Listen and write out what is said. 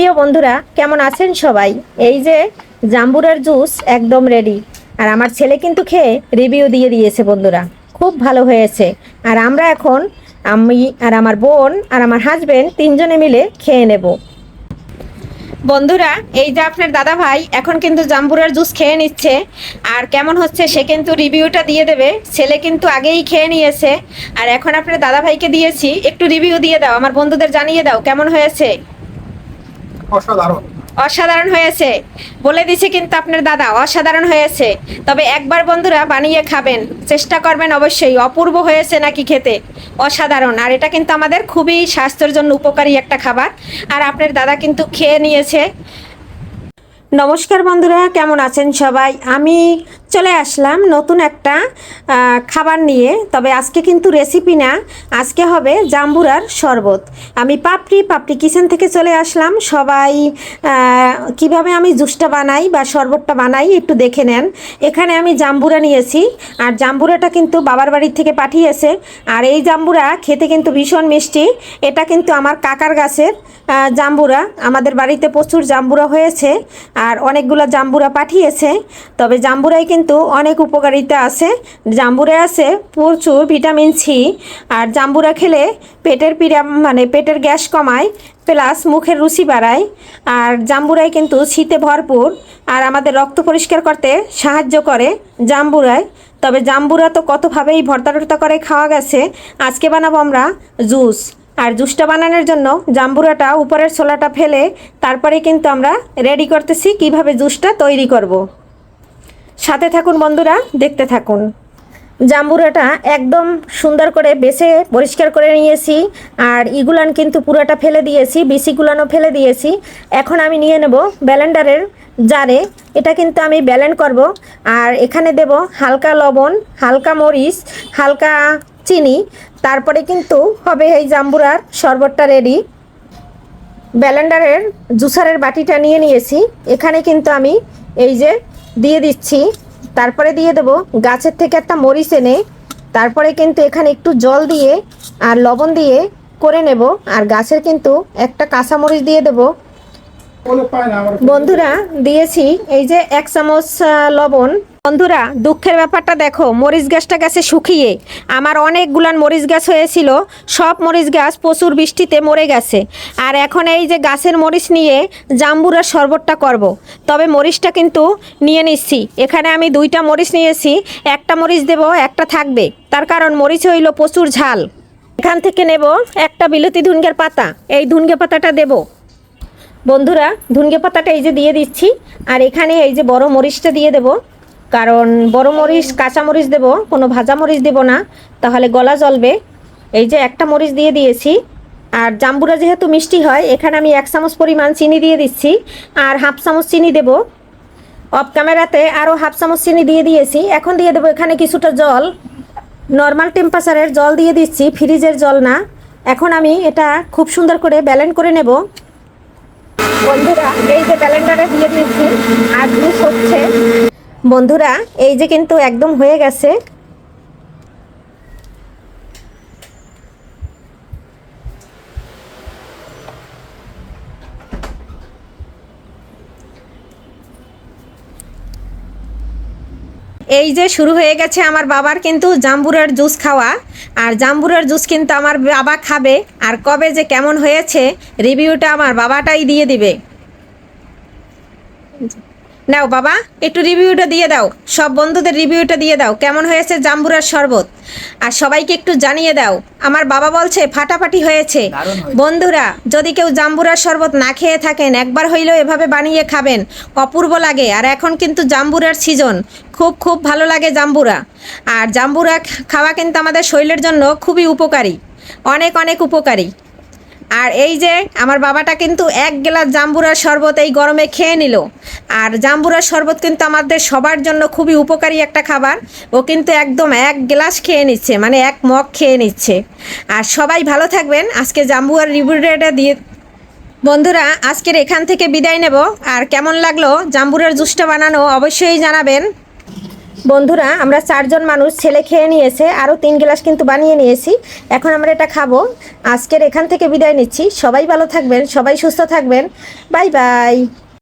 প্রিয় বন্ধুরা, কেমন আছেন সবাই? এই যে জাম্বুরার জুস একদম রেডি আর আমার ছেলে কিন্তু খেয়ে রিভিউ দিয়ে দিয়েছে বন্ধুরা। খুব ভালো হয়েছে। আর আমরা এখন আমি আর আমার বোন আর আমার হাজবেন্ড তিনজনে মিলে খেয়ে নেব। বন্ধুরা, এই যে আপনার দাদা ভাই এখন কিন্তু জাম্বুরার জুস খেয়ে নিচ্ছে। আর কেমন হচ্ছে সে কিন্তু রিভিউটা দিয়ে দেবে। ছেলে কিন্তু আগেই খেয়ে নিয়েছে। আর এখন আপনার দাদা ভাইকে দিয়েছি, একটু রিভিউ দিয়ে দাও। আমার বন্ধুদের জানিয়ে দাও, কেমন হয়েছে? অসাধারণ। অসাধারণ হয়েছে। বলে দিছে কিন্তু আপনার দাদা, অসাধারণ হয়েছে। তবে একবার বন্ধুরা বানিয়ে খাবেন। চেষ্টা করবেন অবশ্যই। অপূর্ব হয়েছে নাকি খেতে? অসাধারণ। আর এটা কিন্তু আমাদের খুবই স্বাস্থ্যের জন্য উপকারী একটা খাবার। আর আপনার দাদা কিন্তু খেয়ে নিয়েছে। নমস্কার বন্ধুরা, কেমন আছেন সবাই? আমি চলে আসলাম নতুন একটা খাবার নিয়ে। তবে আজকে কিন্তু রেসিপি না, আজকে হবে জাম্বুরার শরবত। আমি পাপড়ি পাপড়ি কিচেন থেকে চলে আসলাম। সবাই কীভাবে আমি জুসটা বানাই বা শরবতটা বানাই একটু দেখে নেন। এখানে আমি জাম্বুরা নিয়েছি, আর জাম্বুরাটা কিন্তু বাবার বাড়ির থেকে পাঠিয়েছে। আর এই জাম্বুরা খেতে কিন্তু ভীষণ মিষ্টি। এটা কিন্তু আমার কাকার গাছের জাম্বুরা। আমাদের বাড়িতে প্রচুর জাম্বুরা হয়েছে, আর অনেকগুলো জাম্বুরা পাঠিয়েছে। তবে জাম্বুরায় কিন্তু অনেক উপকারিতা আছে। জাম্বুরে আছে প্রচুর ভিটামিন সি। আর জাম্বুরা খেলে পেটের পিড়া মানে পেটের গ্যাস কমায়, প্লাস মুখের রুচি বাড়ায়। আর জাম্বুরায় কিন্তু শীতে ভরপুর আর আমাদের রক্ত পরিষ্কার করতে সাহায্য করে জাম্বুরায়। তবে জাম্বুরা তো কতভাবেই ভর্তা টর্তা করে খাওয়া গেছে, আজকে বানাবো আমরা জুস। আর জুসটা বানানোর জন্য জাম্বুরাটা, উপরের ছোলাটা ফেলে তারপরে কিন্তু আমরা রেডি করতেছি কীভাবে জুসটা তৈরি করব। সাথে থাকুন বন্ধুরা, দেখতে থাকুন। জাম্বুরাটা একদম সুন্দর করে বেছে, পরিষ্কার করে নিয়েছি, আর ইগুলান কিন্তু পুরোটা ফেলে দিয়েছি বিসিগুলানও ফেলে দিয়েছি। এখন আমি নিয়ে নেব ব্যালেন্ডারের জারে, এটা কিন্তু আমি ব্যালেন্ড করব, আর এখানে দেব হালকা লবণ, হালকা মরিচ, হালকা চিনি, তারপরে কিন্তু হবে এই জাম্বুরার শরবতটা রেডি ব্যালেন্ডারের জুসারের বাটিটা নিয়ে নিয়েছি, এখানে কিন্তু আমি এই যে দিয়ে দিচ্ছি। তারপরে দিয়ে দেবো। গাছের থেকে একটা মরিচ এনে তারপরে কিন্তু এখানে একটু জল দিয়ে আর লবণ দিয়ে করে নেব। আর গাছের কিন্তু একটা কাঁচা মরিচ দিয়ে দেব। বন্ধুরা দিয়েছি এই যে এক চামচ লবণ। বন্ধুরা, দুঃখের ব্যাপারটা দেখো, মরিচ গাছটা গেছে শুকিয়ে। আমার অনেকগুলান মরিচ গাছ হয়েছিল, সব মরিচ গাছ প্রচুর বৃষ্টিতে মরে গেছে। আর এখন এই যে গাছের মরিচ নিয়ে জাম্বুরার শরবতটা করব। তবে মরিচটা কিন্তু নিয়ে নিচ্ছি। এখানে আমি দুইটা মরিচ নিয়েছি, একটা মরিচ দেব, একটা থাকবে। তার কারণ মরিচ হইল প্রচুর ঝাল। এখান থেকে নেব একটা বিলতি ধুনগের পাতা, এই ধুনগে পাতাটা দেবো। বন্ধুরা, ধুনগে পাতাটা এই যে দিয়ে দিচ্ছি, আর এখানে এই যে বড় মরিচটা দিয়ে দেব। কারণ বড় মরিচ, কাঁচা মরিচ দেব, কোনো ভাজা মরিচ দেব না, তাহলে গলা জ্বলবে। এই যে একটা মরিচ দিয়ে দিয়েছি, আর জাম্বুরা যেহেতু মিষ্টি হয়, এখানে আমি এক চামচ পরিমাণ চিনি দিয়ে দিচ্ছি, আর হাফ চামচ চিনি দেব। অফ ক্যামেরাতে আরও হাফ চামচ চিনি দিয়ে দিয়েছি, এখন দিয়ে দেবো এখানে কিছুটা জল। নর্মাল টেম্পারেচারের জল দিয়ে দিচ্ছি ফ্রিজের জল না। এখন আমি এটা খুব সুন্দর করে ব্যালেন্ড করে নেব। বন্ধুরা, এই যে ক্যালেন্ডারে দিয়ে দিচ্ছি, আর জুস হচ্ছে বন্ধুরা, এই যে কিন্তু একদম হয়ে গেছে। এই যে শুরু হয়ে গেছে আমার বাবার কিন্তু জাম্বুরার জুস খাওয়া। আর জাম্বুরার জুস কিন্তু আমার বাবা খাবে। আর কবে যে কেমন হয়েছে রিভিউটা আমার বাবাটাই দিয়ে দিবে। নাও বাবা একটু রিভিউটা দিয়ে দাও। সব বন্ধুদের রিভিউটা দিয়ে দাও। কেমন হয়েছে জাম্বুরার শরবত? আর সবাইকে একটু জানিয়ে দাও আমার বাবা বলছে ফাটাফাটি হয়েছে। বন্ধুরা যদি কেউ জাম্বুরার শরবত না খেয়ে থাকেন একবার হইলেও এভাবে বানিয়ে খাবেন। অপূর্ব লাগে আর এখন কিন্তু জাম্বুরার সিজন খুব খুব ভালো লাগে জাম্বুরা। আর জাম্বুরা খাওয়া কিন্তু আমাদের শরীরের জন্য খুবই উপকারী। অনেক অনেক উপকারী। আর এই যে আমার বাবাটা কিন্তু এক গ্লাস জাম্বুরার শরবত এই গরমে খেয়ে নিল। আর জাম্বুরার শরবত কিন্তু আমাদের সবার জন্য খুবই উপকারী একটা খাবার। ও কিন্তু একদম এক গ্লাস খেয়ে নিচ্ছে মানে এক মগ খেয়ে নিচ্ছে। আর সবাই ভালো থাকবেন। আজকে জাম্বুয়ার রিভিউটা দিয়ে বন্ধুরা, আজকের এখান থেকে বিদায় নেব। আর কেমন লাগল জাম্বুরের জুসটা বানানো অবশ্যই জানাবেন। বন্ধুরা, আমরা চারজন মানুষ ছেলে খেয়ে নিয়েছে আরও তিন গ্লাস কিন্তু বানিয়ে নিয়েছি। এখন আমরা এটা খাব। আজকের এখান থেকে বিদায় নিচ্ছি। সবাই ভালো থাকবেন, সবাই সুস্থ থাকবেন। Bye bye.